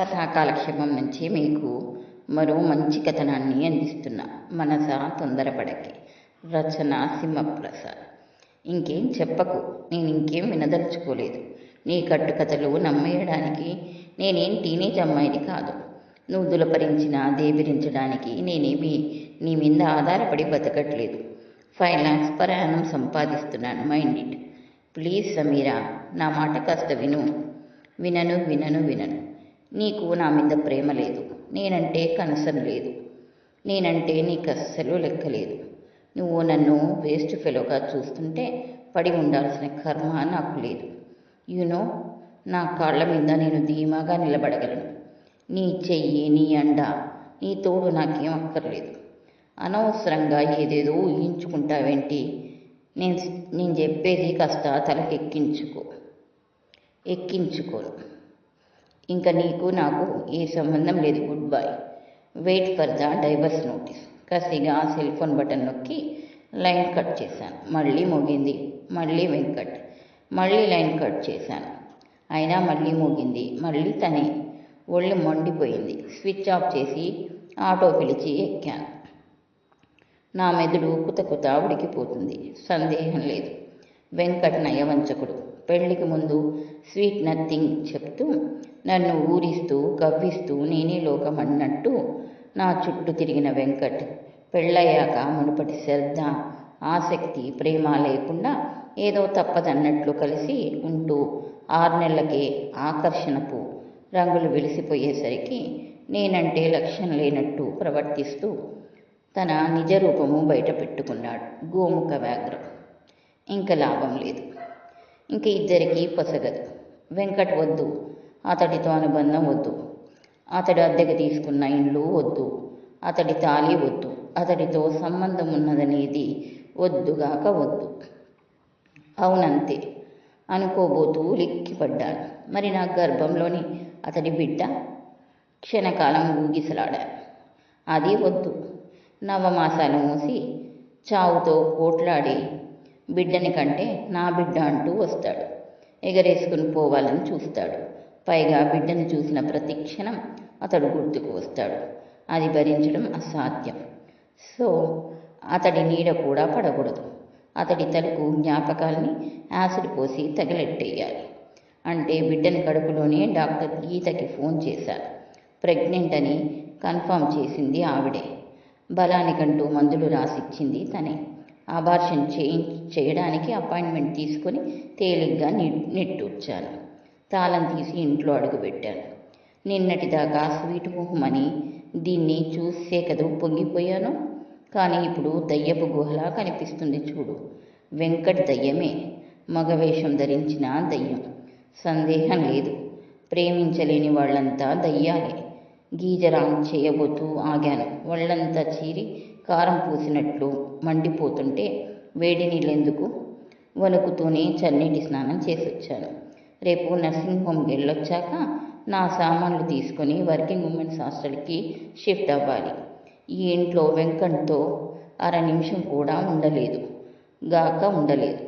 కథా కాలక్షేపం నుంచి మీకు మరో మంచి కథనాన్ని అందిస్తున్నా. మనస తొందరపడకి. రచన సింహప్రసాద్. ఇంకేం చెప్పకు. నేను ఇంకేం వినదలుచుకోలేదు. నీ కట్టుకథలు నమ్మేయడానికి నేనేం టీనేజ్ అమ్మాయిని కాదు. నువ్వు దులపరించిన దేవిరించడానికి నేనేమి నీ మీద ఆధారపడి బతకట్లేదు. Five lakhs per annum సంపాదిస్తున్నాను. Mind it. Please Sameera నా మాట కాస్త విను. వినను వినను వినను. నీకు నా మీద ప్రేమ లేదు. నేనంటే కనసం లేదు. నేనంటే నీకు అస్సలు లెక్కలేదు నువ్వు నన్ను వేస్ట్ ఫెలోగా చూస్తుంటే పడి ఉండాల్సిన కర్మ నాకు లేదు. యునో నా కాళ్ళ మీద నేను ధీమాగా నిలబడగలను. నీ చెయ్యి నీ అండ నీ తోడు నాకేం అక్కర్లేదు. అనవసరంగా ఏదేదో ఊహించుకుంటావేంటి? నేను నేను చెప్పేది కాస్త తలకెక్కించుకో ఎక్కించుకోను. ఇంకా నీకు నాకు ఏ సంబంధం లేదు. Good bye wait for the divorce notice కసిగా సెల్ ఫోన్ బటన్ నొక్కి లైన్ కట్ చేశాను. మళ్ళీ మోగింది. మళ్ళీ వెంకట్. మళ్ళీ లైన్ కట్ చేశాను. అయినా మళ్ళీ మోగింది. మళ్ళీ తనే. ఒళ్ళు మండిపోయింది. స్విచ్ ఆఫ్ చేసి ఆటో పిలిచి ఎక్కాను. నా మెదడు కుత కుత ఉడికిపోతుంది. సందేహం లేదు. వెంకట్ నయవంచకుడు. పెళ్ళికి ముందు స్వీట్ నథింగ్ చెప్తూ నన్ను ఊరిస్తూ కవ్విస్తూ నేనే లోకం అన్నట్టు నా చుట్టూ తిరిగిన వెంకట్. పెళ్ళయ్యాక మునుపటి శ్రద్ధ ఆసక్తి ప్రేమ లేకుండా ఏదో తప్పదన్నట్లు కలిసి ఉంటూ ఆరు నెలలకే ఆకర్షణపు రంగులు వెలిసిపోయేసరికి నేనంటే లక్ష్యం లేనట్టు ప్రవర్తిస్తూ తన నిజ రూపము బయట పెట్టుకున్నాడు. గోముఖ వ్యాఘ్రం. ఇంకా లాభం లేదు. ఇంక ఇద్దరికి పొసగదు. వెంకట్ వద్దు. అతడితో అనుబంధం వద్దు. అతడు అద్దెకు తీసుకున్న ఇండ్లు వద్దు. అతడి తాళి వద్దు. అతడితో సంబంధం ఉన్నదనేది వద్దుగాక వద్దు. అవునంతే. అనుకోబోతూ లిక్కిపడ్డాను. మరి నా గర్భంలోని అతడి బిడ్డ క్షణకాలం ఊగిసలాడాను. అది వద్దు. నవమాసాలు మూసి చావుతో పోట్లాడి బిడ్డని కంటే నా బిడ్డ అంటూ వస్తాడు. ఎగరేసుకుని పోవాలని చూస్తాడు. పైగా బిడ్డను చూసిన ప్రతి క్షణం అతడు గుర్తుకు వస్తాడు. అది భరించడం అసాధ్యం. సో అతడి నీడ కూడా పడకూడదు. అతడి తలకు జ్ఞాపకాల్ని యాసిడ్ పోసి తగిలెట్టేయాలి. అంటే బిడ్డని కడుపులోనే డాక్టర్ గీతకి ఫోన్ చేశారు. ప్రెగ్నెంట్ అని కన్ఫర్మ్ చేసింది ఆవిడే. బలానికంటూ మందులు రాసిచ్చింది తనే. అబార్షన్ చేయి చేయడానికి అపాయింట్మెంట్ తీసుకొని తేలిగ్గా నెట్టూర్చాను. తాళం తీసి ఇంట్లో అడుగుపెట్టాను. నిన్నటిదాకా స్వీట్ మొహమని దీన్ని చూసే కదా పొంగిపోయాను. కానీ ఇప్పుడు దయ్యపు గుహలా కనిపిస్తుంది చూడు. వెంకట్ దయ్యమే. మగవేషం ధరించిన దయ్యం. సందేహం లేదు. ప్రేమించలేని వాళ్ళంతా దయ్యాలే. గీజరాం చేయబోతూ ఆగాను. వాళ్ళంతా చీరి కారం పూసినట్లు మండిపోతుంటే వేడి నీళ్ళెందుకు? వణుకుతూనే చన్నీటి స్నానం చేసొచ్చాను. రేపు నర్సింగ్ హోమ్కి వెళ్ళొచ్చాక నా సామాన్లు తీసుకొని వర్కింగ్ ఉమెన్స్ హాస్టల్కి షిఫ్ట్ అవ్వాలి. ఈ ఇంట్లో వెంకట్తో అర నిమిషం కూడా ఉండలేదు. గాక ఉండలేదు.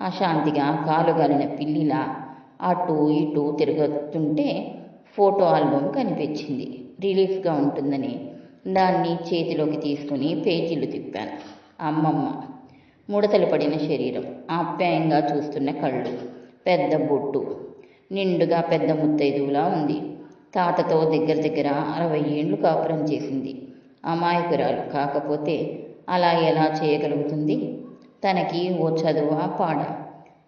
అశాంతిగా కాలుగాలిన పిల్లిలా అటు ఇటు తిరుగుతుంటే ఫోటో ఆల్బమ్ కనిపించింది. రిలీఫ్గా ఉంటుందని దాన్ని చేతిలోకి తీసుకుని పేజీలు తిప్పాను. అమ్మమ్మ! ముడతలు పడిన శరీరం ఆప్యాయంగా చూస్తున్న కళ్ళు పెద్ద బొట్టు నిండుగా పెద్ద ముత్తైదువులా ఉంది. తాతతో దగ్గర దగ్గర అరవై ఏండ్లు కాపురం చేసింది. అమాయకురాలు కాకపోతే అలా ఎలా చేయగలుగుతుంది? తనకి ఓ చదువా పాడ?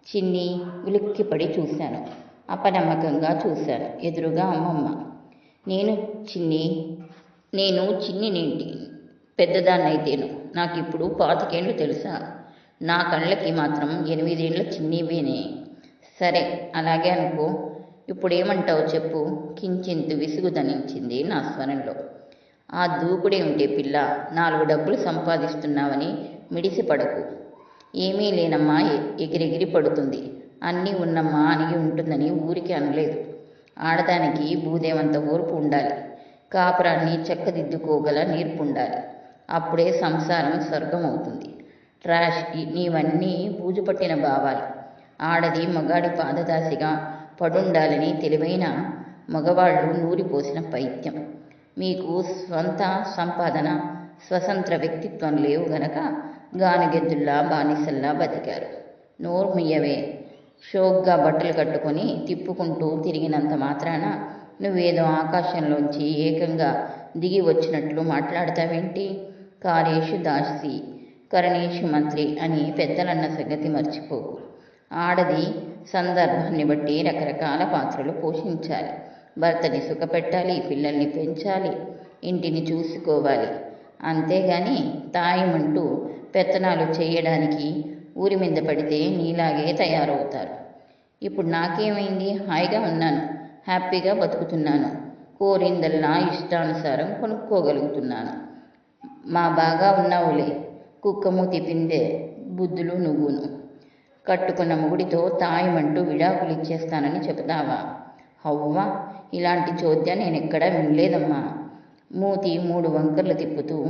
చిన్ని ఉలిక్కిపడి చూశాను. అపనమ్మకంగా చూశాను. ఎదురుగా అమ్మమ్మ. నేను చిన్ని నేను చిన్నినేంటి? పెద్దదాన్నైతేను. నాకు ఇప్పుడు పాతికేండ్లు తెలుసా? నా కళ్ళకి మాత్రం ఎనిమిదేండ్ల చిన్నివేనే. సరే అలాగే అనుకో. ఇప్పుడేమంటావు చెప్పు. కించింత విసుగు ధనించింది నా స్వరంలో. ఆ దూకుడే ఉంటే పిల్ల? నాలుగు డబ్బులు సంపాదిస్తున్నావని మిడిసిపడకు. ఏమీ లేనమ్మా ఎగిరెగిరి పడుతుంది. అన్నీ ఉన్నమ్మా అనిగి ఉంటుందని ఊరికి అనలేదు. ఆడదానికి భూదేవంత ఓర్పు ఉండాలి. కాపురాన్ని చక్కదిద్దుకోగల నేర్పు ఉండాలి అప్పుడే సంసారం స్వర్గం అవుతుంది ట్రాష్ నీవన్నీ బూజుపట్టిన భావాలు. ఆడది మగాడి పాదదాసిగా పడుండాలని తెలివైన మగవాళ్ళు నూరిపోసిన పైత్యం. మీకు స్వంత సంపాదన స్వతంత్ర వ్యక్తిత్వం లేవు గనక గానుగెద్దుల్లా బానిసల్లా బతికారు. నోర్మియవే. షోక్గా బట్టలు కట్టుకొని తిప్పుకుంటూ తిరిగినంత మాత్రాన నువ్వేదో ఆకాశంలోంచి ఏకంగా దిగి వచ్చినట్లు మాట్లాడతావేంటి? కారేషు దాసి కరణేషు మంత్రి అని పెద్దలన్న సంగతి మర్చిపోకు ఆడది సందర్భాన్ని బట్టి రకరకాల పాత్రలు పోషించాలి. భర్తని సుఖపెట్టాలి పిల్లల్ని పెంచాలి ఇంటిని చూసుకోవాలి. అంతేగాని తాయమంటూ పెత్తనాలు చేయడానికి ఊరి మీద పడితే నీలాగే తయారవుతారు. ఇప్పుడు నాకేమైంది? హాయిగా ఉన్నాను. హ్యాపీగా బతుకుతున్నాను. కోరిందల్లా ఇష్టానుసారం కొనుక్కోగలుగుతున్నాను. మా బాగా ఉన్నావులే కుక్కమూతి పిందే బుద్ధులు నువ్వును. కట్టుకున్న మొగుడితో తాయమంటూ విడాకులు ఇచ్చేస్తానని చెబుతావా? హవ్వా ఇలాంటి చోద్యం నేను ఎక్కడా వినలేదమ్మా. మూతి మూడు వంకర్లు తిప్పుతూ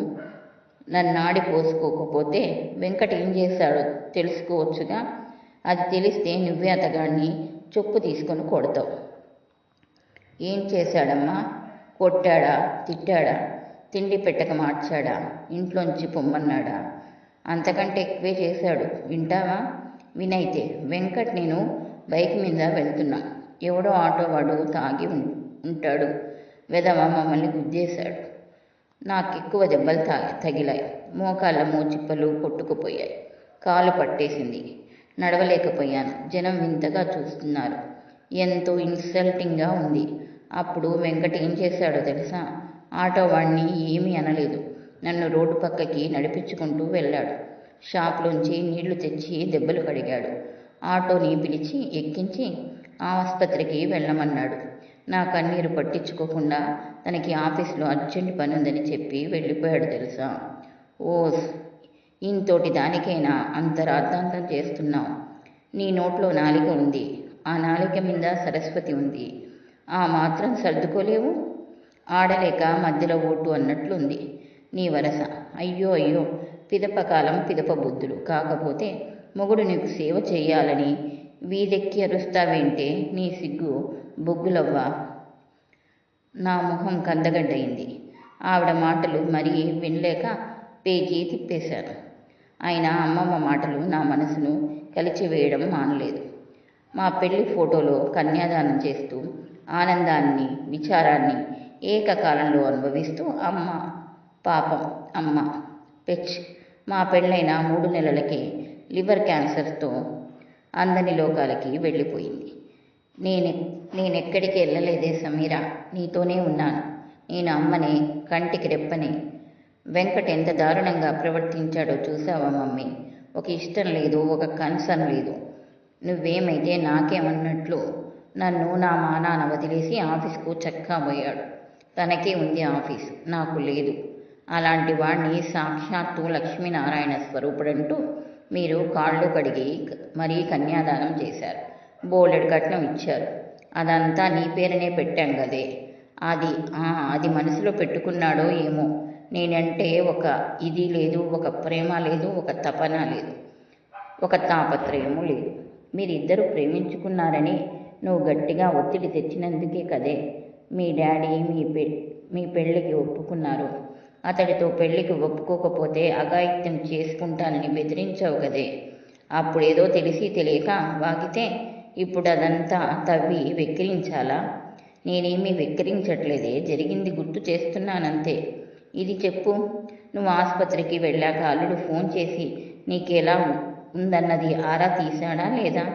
నన్నాడి పోసుకోకపోతే వెంకట ఏం చేశాడో తెలుసుకోవచ్చుగా. అది తెలిస్తే నువ్వే అతగాడిని చొప్పు తీసుకొని కొడతావు. ఏం చేశాడమ్మా? కొట్టాడా? తిట్టాడా? తిండి పెట్టక మార్చాడా? ఇంట్లోంచి పొమ్మన్నాడా? అంతకంటే ఎక్కువే చేశాడు. వింటావా? వినైతే వెంకట్ నేను బైక్ మీద వెళ్తున్నా. ఎవడో ఆటో వాడు తాగి ఉం- ఉంటాడు. వెదవ మమ్మల్ని గుద్దేశాడు. నాకు ఎక్కువ దెబ్బలు తా తగిలాయి. మోకాళ్ళ మోచిప్పలు కొట్టుకుపోయాయి. కాలు పట్టేసింది. నడవలేకపోయాను. జనం వింతగా చూస్తున్నారు. ఎంతో ఇన్సల్టింగ్గా ఉంది. అప్పుడు వెంకట ఏం చేశాడో తెలుసా? ఆటో వాడిని ఏమీ అనలేదు. నన్ను రోడ్డు పక్కకి నడిపించుకుంటూ వెళ్ళాడు. షాప్లోంచి నీళ్ళు తెచ్చి దెబ్బలు కడిగాడు. ఆటోని పిలిచి ఎక్కించి ఆసుపత్రికి వెళ్ళమన్నాడు. నా కన్నీరు పట్టించుకోకుండా తనకి ఆఫీస్లో అర్జెంట్ పని ఉందని చెప్పి వెళ్ళిపోయాడు తెలుసా? ఓస్ ఇంతోటి దానికైనా అంత రాద్ధాంతం చేస్తున్నావు. నీ నోట్లో నాలిక ఉంది. ఆ నాలిక మీద సరస్వతి ఉంది. ఆ మాత్రం సర్దుకోలేవు. ఆడలేక మధ్యలో ఓటు అన్నట్లుంది. నీ వరస. అయ్యో అయ్యో. పిదపకాలం పిదప బుద్ధులు. కాకపోతే మొగుడు నీకు సేవ చేయాలని వీధెక్కి అరుస్తావేంటే నీ సిగ్గు. బొగ్గులవ్వ. నా మొహం కందగడ్డయింది. ఆవిడ మాటలు మరీ వినలేక పేజీ తిప్పేశాను ఆయన అమ్మమ్మ మాటలు నా మనసును కలిచివేయడం మానలేదు. మా పెళ్ళి ఫోటోలో కన్యాదానం చేస్తూ ఆనందాన్ని విచారాన్ని ఏకకాలంలో అనుభవిస్తూ అమ్మ పాపం అమ్మ పెచ్ మా పెళ్ళైన మూడు నెలలకే లివర్ క్యాన్సర్తో అందని లోకాలకి వెళ్ళిపోయింది. నేను నేనెక్కడికి వెళ్ళలేదే సమీర నీతోనే ఉన్నాను. నేను అమ్మని కంటికి రెప్పని. వెంకట్ ఎంత దారుణంగా ప్రవర్తించాడో చూసావా మమ్మీ? ఒక ఇష్టం లేదు ఒక కన్సర్న్ లేదు. నువ్వేమైతే నాకేమన్నట్లు నన్ను నా మానాన వదిలేసి ఆఫీస్కు చక్కా పోయాడు. తనకే ఉంది ఆఫీస్ నాకు లేదు. అలాంటి వాడిని సాక్షాత్తు లక్ష్మీనారాయణ స్వరూపుడంటూ మీరు కాళ్ళు కడిగి మరీ కన్యాదానం చేశారు. బోలెడు కట్నం ఇచ్చారు. అదంతా నీ పేరునే పెట్టాం కదే అది అది మనసులో పెట్టుకున్నాడో ఏమో. నేనంటే ఒక ఇది లేదు ఒక ప్రేమ లేదు ఒక తపన లేదు. ఒక తాపత్రయము లేదు. మీరిద్దరూ ప్రేమించుకున్నారని నువ్వు గట్టిగా ఒత్తిడి తెచ్చినందుకే కదే మీ డాడీ మీ పె మీ పెళ్ళికి ఒప్పుకున్నారు. అతడితో పెళ్ళికి ఒప్పుకోకపోతే అఘాయిత్యం చేసుకుంటానని బెదిరించావు కదే. అప్పుడేదో తెలిసి తెలియక వాగితే ఇప్పుడు అదంతా తవ్వి వెక్కిరించాలా? నేనేమీ వెక్కిరించట్లేదే జరిగింది గుర్తు చేస్తున్నానంతే. ఇది చెప్పు. నువ్వు ఆసుపత్రికి వెళ్ళాక అల్లుడు ఫోన్ చేసి నీకెలా ఉందన్నది ఆరా తీశాడా లేదా?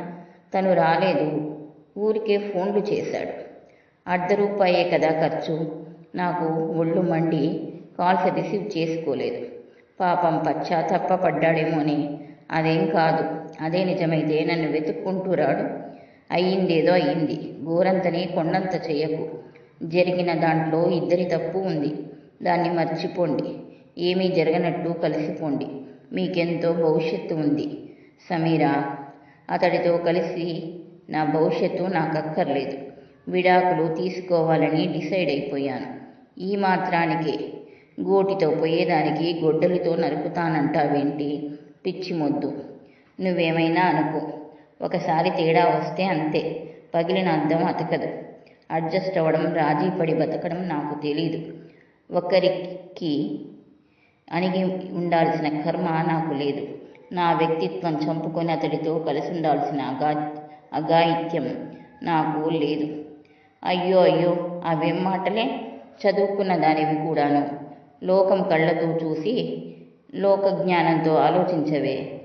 తను రాలేదు. ఊరికే ఫోన్లు చేశాడు. అర్ధ రూపాయే కదా ఖర్చు. నాకు ఒళ్ళు మండి కాల్స్ రిసీవ్ చేసుకోలేదు. పాపం పశ్చాత్తప్ప పడ్డాడేమో అని అదేం కాదు అదే నిజమైతే నన్ను వెతుక్కుంటూ రాడు. అయ్యిందేదో అయ్యింది. గోరంతని కొండంత చెయ్యకు జరిగిన దాంట్లో ఇద్దరి తప్పు ఉంది. దాన్ని మర్చిపోండి. ఏమీ జరగనట్టు కలిసిపోండి. మీకెంతో భవిష్యత్తు ఉంది. సమీరా అతడితో కలిసి నా భవిష్యత్తు నాకు అక్కర్లేదు విడాకులు తీసుకోవాలని డిసైడ్ అయిపోయాను. ఈ మాత్రానికే. గోటితో పోయేదానికి గొడ్డలితో నరుకుతానంటావేంటి? పిచ్చి మొద్దు నువ్వేమైనా అనుకో. ఒకసారి తేడా వస్తే అంతే. పగిలిన అర్థం అతకదు. అడ్జస్ట్ అవ్వడం రాజీ పడి బతకడం నాకు తెలీదు. ఒకరికి అణిగి ఉండాల్సిన కర్మ నాకు లేదు. నా వ్యక్తిత్వం చంపుకొని అతడితో కలిసి ఉండాల్సిన అగా అఘాయిత్యం. నాకు లేదు. అయ్యో అయ్యో అవేం మాటలే చదువుకున్న దానివి కూడాను. లోకం కళ్ళతో చూసి లోక జ్ఞానంతో ఆలోచించవే.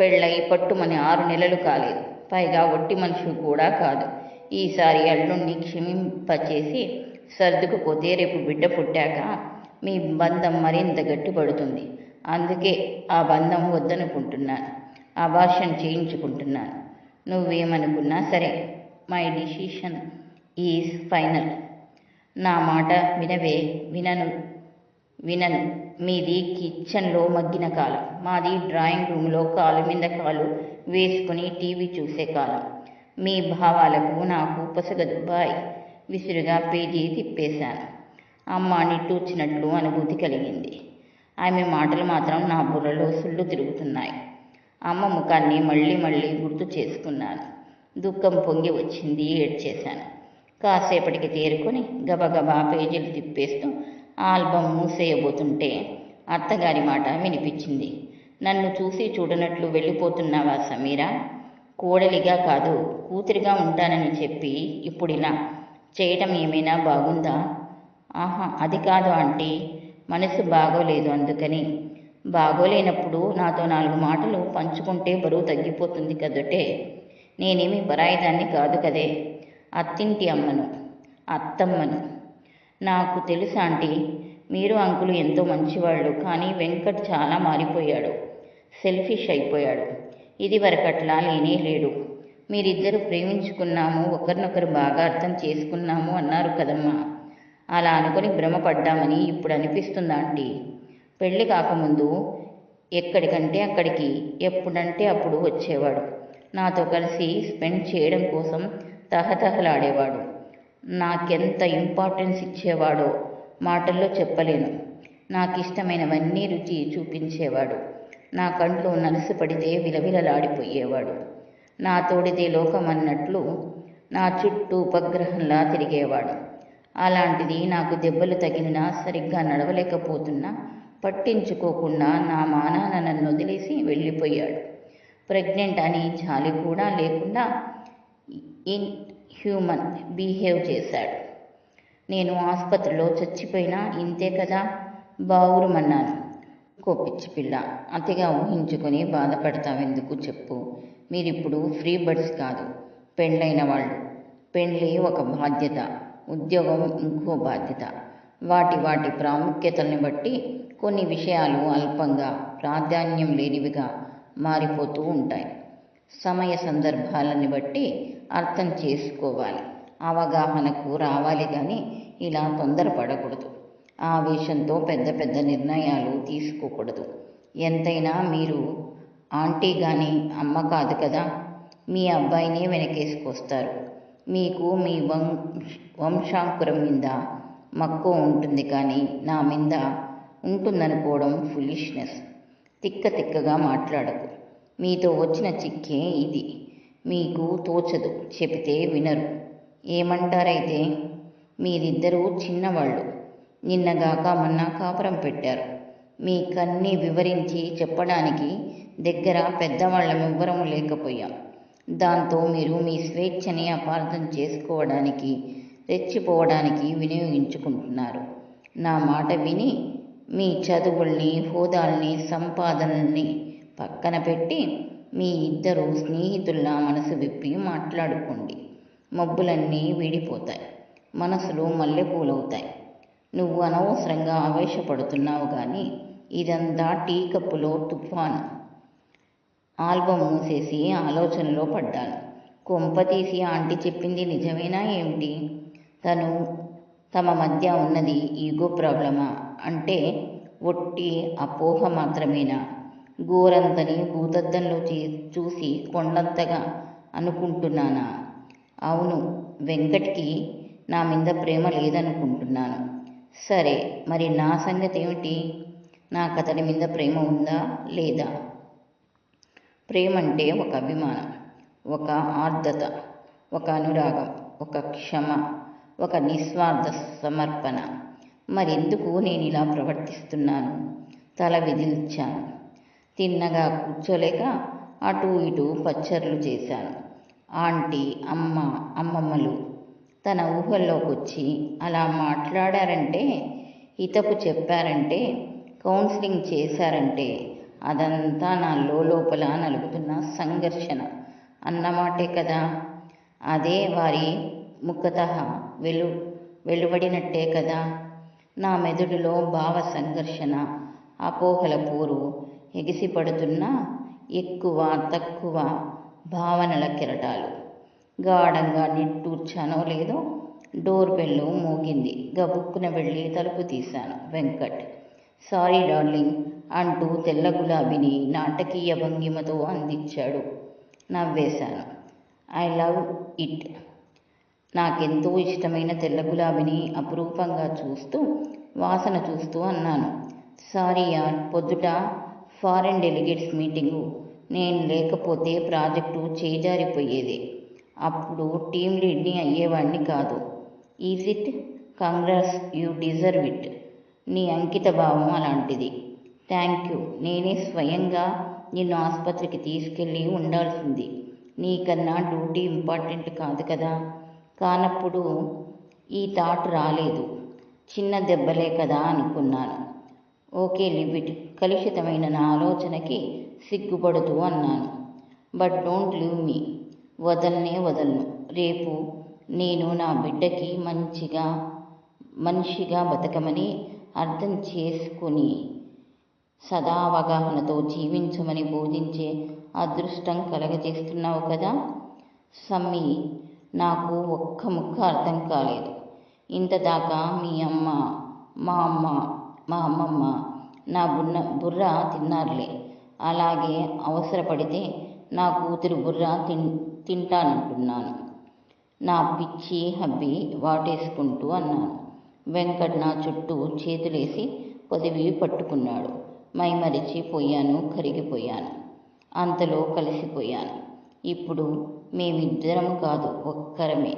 పెళ్ళై పట్టుమని ఆరు నెలలు కాలేదు. పైగా ఒట్టి మనిషి కూడా కాదు. ఈసారి అల్లుణ్ణి క్షమింపచేసి సర్దుకుపోతే రేపు బిడ్డ పుట్టాక మీ బంధం మరింత గట్టిపడుతుంది. అందుకే ఆ బంధం వద్దనుకుంటున్నాను. అబార్షన్ చేయించుకుంటున్నాను నువ్వేమనుకున్నా సరే మై డిసిషన్ ఈజ్ ఫైనల్ నా మాట వినవే వినను వినను. మీది కిచెన్లో మగ్గిన కాలం. మాది డ్రాయింగ్ రూమ్లో కాలు మీద కాలు వేసుకుని టీవీ చూసే కాలం. మీ భావాలకు నాకు పొసగదు. బాయ్. విసురుగా పేజీ తిప్పేశాను. అమ్మ నిట్టూర్చినట్లు అనుభూతి కలిగింది. ఆమె మాటలు మాత్రం నా బుర్రలో సుళ్ళు తిరుగుతున్నాయి. అమ్మ ముఖాన్ని మళ్ళీ మళ్ళీ గుర్తు చేసుకున్నాను. దుఃఖం పొంగి వచ్చింది ఏడ్చేశాను. కాసేపటికి తేరుకొని గబగబా పేజీలు తిప్పేస్తూ ఆల్బమ్ మూసేయబోతుంటే అత్తగారి మాట వినిపించింది. నన్ను చూసి చూడనట్లు వెళ్ళిపోతున్నావా సమీరా? కోడలిగా కాదు కూతురిగా ఉంటానని చెప్పి ఇప్పుడిలా చేయటం ఏమైనా బాగుందా? ఆహా అది కాదు ఆంటీ. మనసు బాగోలేదు అందుకని బాగోలేనప్పుడు నాతో నాలుగు మాటలు పంచుకుంటే బరువు తగ్గిపోతుంది కదటే. నేనేమి పరాయిదాన్ని కాదు కదే. అత్తింటి అమ్మను అత్తమ్మను. నాకు తెలుసా ఆంటీ మీరు అంకులు ఎంతో మంచివాళ్ళు కానీ వెంకట్ చాలా మారిపోయాడు. సెల్ఫిష్ అయిపోయాడు. ఇది వరకట్లా లేనే లేడు. మీరిద్దరు ప్రేమించుకున్నాము ఒకరినొకరు బాగా అర్థం చేసుకున్నాము అన్నారు కదమ్మా. అలా అనుకుని భ్రమపడ్డామని ఇప్పుడు అనిపిస్తుంది ఆంటీ? పెళ్ళి కాకముందు ఎక్కడికంటే అక్కడికి ఎప్పుడంటే అప్పుడు వచ్చేవాడు. నాతో కలిసి స్పెండ్ చేయడం కోసం తహతహలాడేవాడు. నాకెంత ఇంపార్టెన్స్ ఇచ్చేవాడో మాటల్లో చెప్పలేను. నాకు ఇష్టమైనవన్నీ రుచి చూపించేవాడు. నా కంట్లో నలుసు పడితే విలవిలలాడిపోయేవాడు. నా తోడితే లోకం అన్నట్లు నా చుట్టూ ఉపగ్రహంలా తిరిగేవాడు. అలాంటిది నాకు దెబ్బలు తగిలినా సరిగ్గా నడవలేకపోతున్నా పట్టించుకోకుండా నా మానాన నన్ను వదిలేసి వెళ్ళిపోయాడు. ప్రెగ్నెంట్ అని జాలి కూడా లేకుండా ఇన్ హ్యూమన్ బిహేవ్ చేశాడు. నేను ఆసుపత్రిలో చచ్చిపోయినా ఇంతే కదా? బావురుమన్నాను ఇంకో పిచ్చి పిల్ల. అతిగా ఊహించుకొని బాధపడతావెందుకు చెప్పు. మీరిప్పుడు ఫ్రీ బర్డ్స్ కాదు. పెళ్ళైన వాళ్ళు. పెళ్ళి ఒక బాధ్యత. ఉద్యోగం ఇంకో బాధ్యత. వాటి వాటి ప్రాముఖ్యతల్ని బట్టి కొన్ని విషయాలు అల్పంగా ప్రాధాన్యం లేనివిగా మారిపోతూ ఉంటాయి. సమయ సందర్భాలని బట్టి అర్థం చేసుకోవాలి. అవగాహనకు రావాలి కానీ ఇలా తొందరపడకూడదు. ఆవేశంతో పెద్ద పెద్ద నిర్ణయాలు తీసుకోకూడదు. ఎంతైనా మీరు ఆంటీ కానీ అమ్మ కాదు కదా మీ అబ్బాయిని వెనకేసుకొస్తారు. మీకు మీ వం వంశాంకురం మీద మక్కువ ఉంటుంది కానీ నా మీద ఉంటుందనుకోవడం ఫులిష్నెస్. తిక్క తిక్కగా మాట్లాడకు. మీతో వచ్చిన చిక్కే ఇది. మీకు తోచదు. చెబితే వినరు. ఏమంటారైతే? మీరిద్దరూ చిన్నవాళ్ళు. నిన్నగాక మొన్న కాపురం పెట్టారు. మీకన్నీ వివరించి చెప్పడానికి దగ్గర పెద్దవాళ్ళమెవ్వరం లేకపోయాం. దాంతో మీరు మీ స్వేచ్ఛని అపార్థం చేసుకోవడానికి రెచ్చిపోవడానికి వినియోగించుకుంటున్నారు. నా మాట విని మీ చదువుల్ని హోదాల్ని సంపాదనల్ని పక్కన పెట్టి మీ ఇద్దరు స్నేహితుల్లా మనసు విప్పి మాట్లాడుకోండి. మబ్బులన్నీ వీడిపోతాయి. మనసులు మల్లెపూలవుతాయి. నువ్వు అనవసరంగా ఆవేశపడుతున్నావు కానీ ఇదంతా టీ కప్పులో తుఫాను. ఆల్బమ్ మూసేసి ఆలోచనలో పడ్డాను. కొంప తీసి ఆంటీ చెప్పింది నిజమేనా ఏమిటి తను తమ మధ్య ఉన్నది ఈగో ప్రాబ్లమా? అంటే ఒట్టి అపోహ మాత్రమేనా? గోరంతని భూతద్దంలో చూసి కొండంతగా అనుకుంటున్నానా? అవును వెంకట్కి నా మీద ప్రేమ లేదనుకుంటున్నాను. సరే మరి నా సంగతి ఏమిటి నాకు అతడి మీద ప్రేమ ఉందా లేదా? ప్రేమ అంటే ఒక అభిమానం ఒక ఆర్ద్రత ఒక అనురాగం ఒక క్షమ ఒక నిస్వార్థ సమర్పణ. మరెందుకు నేను ఇలా ప్రవర్తిస్తున్నాను? తల విదిల్చాను. తిన్నగా కూర్చోలేక అటు ఇటు పచ్చర్లు చేశాను. ఆంటీ అమ్మ అమ్మమ్మలు తన ఊహల్లోకి వచ్చి అలా మాట్లాడారంటే హితపు చెప్పారంటే కౌన్సిలింగ్ చేశారంటే అదంతా నా లోపల నలుగుతున్న సంఘర్షణ. అన్నమాటే కదా. అదే వారి ముఖత వెలు వెలువడినట్టే కదా. నా మెదడులో భావ సంఘర్షణ అపోహల పూరు ఎగిసిపడుతున్న ఎక్కువ తక్కువ భావనల కెరటాలు. గాఢంగా నిట్టూర్చానో లేదో డోర్ బెల్లు మోగింది. గబుక్కున వెళ్ళి తలుపు తీశాను. వెంకట్ సారీ డార్లింగ్ అంటూ తెల్ల గులాబీని నాటకీయ భంగిమతో అందించాడు. నవ్వేశాను. ఐ లవ్ ఇట్ నాకెంతో ఇష్టమైన తెల్ల గులాబీని అపురూపంగా చూస్తూ వాసన చూస్తూ అన్నాను. సారీ యార్ పొద్దుట ఫారెన్ డెలిగేట్స్ మీటింగు. నేను లేకపోతే ప్రాజెక్టు చేజారిపోయేది. అప్పుడు టీం లీడ్ని అయ్యేవాడిని కాదు. Is it? Congrats you deserve it. నీ అంకిత భావం అలాంటిది. Thank you. నేనే స్వయంగా నిన్ను ఆసుపత్రికి తీసుకెళ్ళి ఉండాల్సింది. నీకన్నా డ్యూటీ ఇంపార్టెంట్ కాదు కదా. కానప్పుడు ఈ థాట్ రాలేదు. చిన్న దెబ్బలే కదా అనుకున్నాను. ఓకే లిమిట్ కలుషితమైన నా ఆలోచనకి సిగ్గుపడుతూ అన్నాను. But don't leave me. వదలనే వదలను. రేపు నేను నా బిడ్డకి మంచిగా మనిషిగా బతకమని అర్థం చేసుకుని సదా అవగాహనతో జీవించమని బోధించే అదృష్టం కలగజేస్తున్నావు కదా? సమ్మి నాకు ఒక్క ముక్క అర్థం కాలేదు. ఇంతదాకా మీ అమ్మ మా అమ్మ మా అమ్మమ్మ నా బున్న బుర్ర తిన్నారులే. అలాగే అవసరపడితే నా కూతురు బుర్ర తిన్ తింటానంటున్నాను. నా పిచ్చి హబ్బి వాటేసుకుంటూ అన్నాను. వెంకట్ నా చుట్టూ చేతులేసి పొదివి పట్టుకున్నాడు. మైమరిచి పోయాను కరిగిపోయాను. అంతలో కలిసిపోయాను. ఇప్పుడు మేమిద్దరం కాదు ఒక్కరమే